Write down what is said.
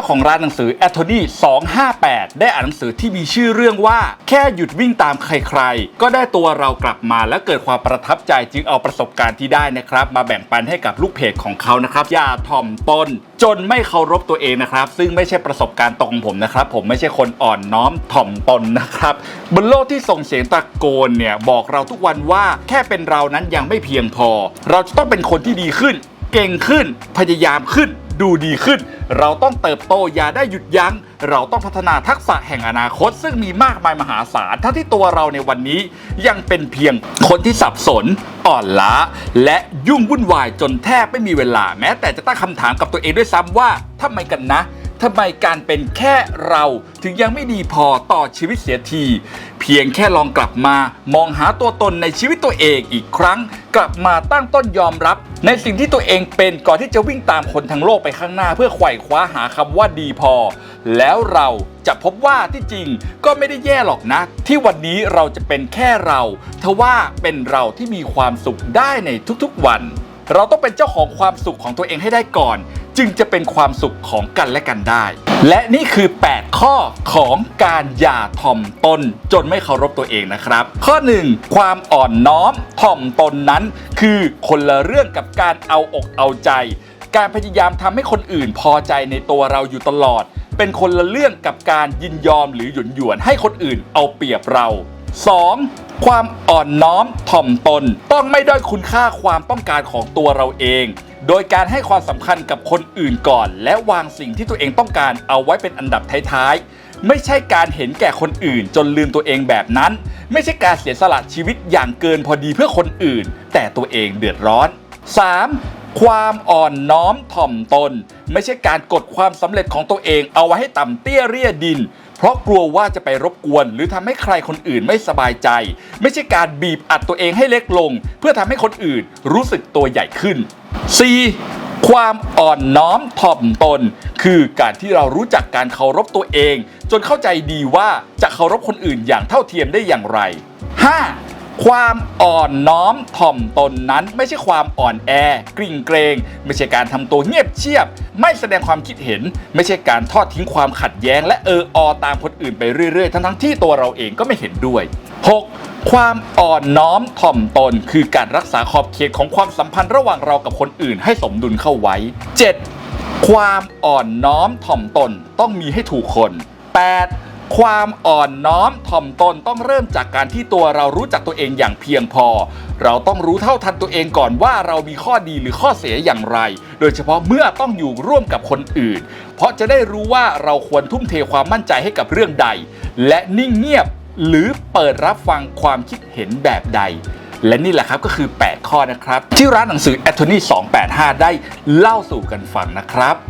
าของร้านหนังสือ a t t o n y 258 ได้อ่านหนังสือที่มีชื่อเรื่องว่า แค่หยุดวิ่งตามใครๆ ก็ได้ตัวเรากลับมาและเกิดความประทับใจจึงเอาประสบการณ์ที่ได้นะครับ มาแบ่งปันให้กับลูกเพจของเขานะครับ อย่าถ่อมตนจนไม่เคารพตัวเองนะครับ ซึ่งไม่ใช่ประสบการณ์ตรงของผมนะครับ ผมไม่ใช่คนอ่อนน้อมถ่อมตนนะครับ บนโลกที่ส่งเสียงตะโกนเนี่ยบอกเราทุกวันว่าแค่เป็นเรานั้นยังไม่เพียงพอ เราจะต้องเป็นคนที่ดีขึ้น เก่งขึ้นพยายามขึ้น ดูดีขึ้น เราต้องเติบโตอย่าได้หยุดยัง้ง เราต้องพัฒนาทักษะแห่งอนาคต ซึ่งมีมากมายมหาศาลทั้งที่ตัวเราในวันนี้ยังเป็นเพียงคนที่สับสน อ่อนล้า และยุ่งวุ่นวายจนแทบไม่มีเวลา แม้แต่จะตั้งคำถามกับตัวเองด้วยซ้ำว่าทำไมกันนะ ทำไมการเป็นแค่เราถึงยังไม่ดีพอต่อชีวิตเสียที เพียงแค่ลองกลับมามองหาตัวตนในชีวิตตัวเองอีกครั้ง กลับมาตั้งต้นยอมรับ ในสิ่งที่ตัวเองเป็นก่อนที่จะวิ่งตามคนทั้งโลกไปข้างหน้า เพื่อไขว่คว้าหาคำว่าดีพอ แล้วเราจะพบว่าที่จริงก็ไม่ได้แย่หรอกนะ ที่วันนี้เราจะเป็นแค่เราทว่าเป็นเราที่มีความสุขได้ในทุกๆวัน เราต้องเป็นเจ้าของความสุขของตัวเองให้ได้ก่อน จึงจะเป็นความสุขของกันและกันได้ และนี่คือ 8 ข้อของการอย่าถ่อมตนจนไม่เคารพตัวเองนะครับ ข้อ 1 ความอ่อนน้อมถ่อมตนนั้น คือคนละเรื่องกับการเอาอกเอาใจ การพยายามทำให้คนอื่นพอใจในตัวเราอยู่ตลอด เป็นคนละเรื่องกับการยินยอมหรือหยุนหยวนให้คนอื่นเอาเปรียบเรา 2. ความอ่อนน้อมถ่อมตนต้องไม่ด้อยคุณค่าความต้องการของตัวเราเอง โดยการให้ความสำคัญกับคนอื่นก่อน และวางสิ่งที่ตัวเองต้องการเอาไว้เป็นอันดับท้ายๆ ไม่ใช่การเห็นแก่คนอื่นจนลืมตัวเองแบบนั้น ไม่ใช่การเสียสละชีวิตอย่างเกินพอดีเพื่อคนอื่น แต่ตัวเองเดือดร้อน 3. ความอ่อนน้อมถ่อมตน ไม่ใช่การกดความสำเร็จของตัวเองเอาไว้ให้ต่ำเตี้ยเรียดิน เพราะกลัวว่าจะไปรบกวน หรือทำให้ใครคนอื่นไม่สบายใจ ไม่ใช่การบีบอัดตัวเองให้เล็กลง เพื่อทำให้คนอื่นรู้สึกตัวใหญ่ขึ้น 4. ความอ่อนน้อมถ่อมตน คือการที่เรารู้จักการเคารพตัวเอง จนเข้าใจดีว่าจะเคารพคนอื่นอย่างเท่าเทียมได้อย่างไร 5. ความอ่อนน้อมถ่อมตนนั้น ไม่ใช่ความอ่อนแอกริ่งเกรง ไม่ใช่การทำตัวเงียบเชียบ ไม่แสดงความคิดเห็น ไม่ใช่การทอดทิ้งความขัดแย้ง และเอออตามคนอื่นไปเรื่อยๆ ทั้งๆที่ตัวเราเองก็ไม่เห็นด้วย 6. ความอ่อนน้อมถ่อมตน คือการรักษาขอบเขตของความสัมพันธ์ระหว่างเรากับคนอื่นให้สมดุลเข้าไว้ 7. ความอ่อนน้อมถ่อมตนต้องมีให้ถูกคน 8. ความอ่อนน้อมถ่อมตนต้องเริ่มจากการที่ตัวเรารู้จักตัวเองอย่างเพียงพอ เราต้องรู้เท่าทันตัวเองก่อนว่าเรามีข้อดีหรือข้อเสียอย่างไร โดยเฉพาะเมื่อต้องอยู่ร่วมกับคนอื่น เพราะจะได้รู้ว่าเราควรทุ่มเทความมั่นใจให้กับเรื่องใด และนิ่งเงียบ หรือเปิดรับฟังความคิดเห็นแบบใด และนี่แหละครับก็คือ 8 ข้อนะครับ ที่ร้านหนังสือ a t t o r ney 285 ได้เล่าสู่กันฟังนะครับ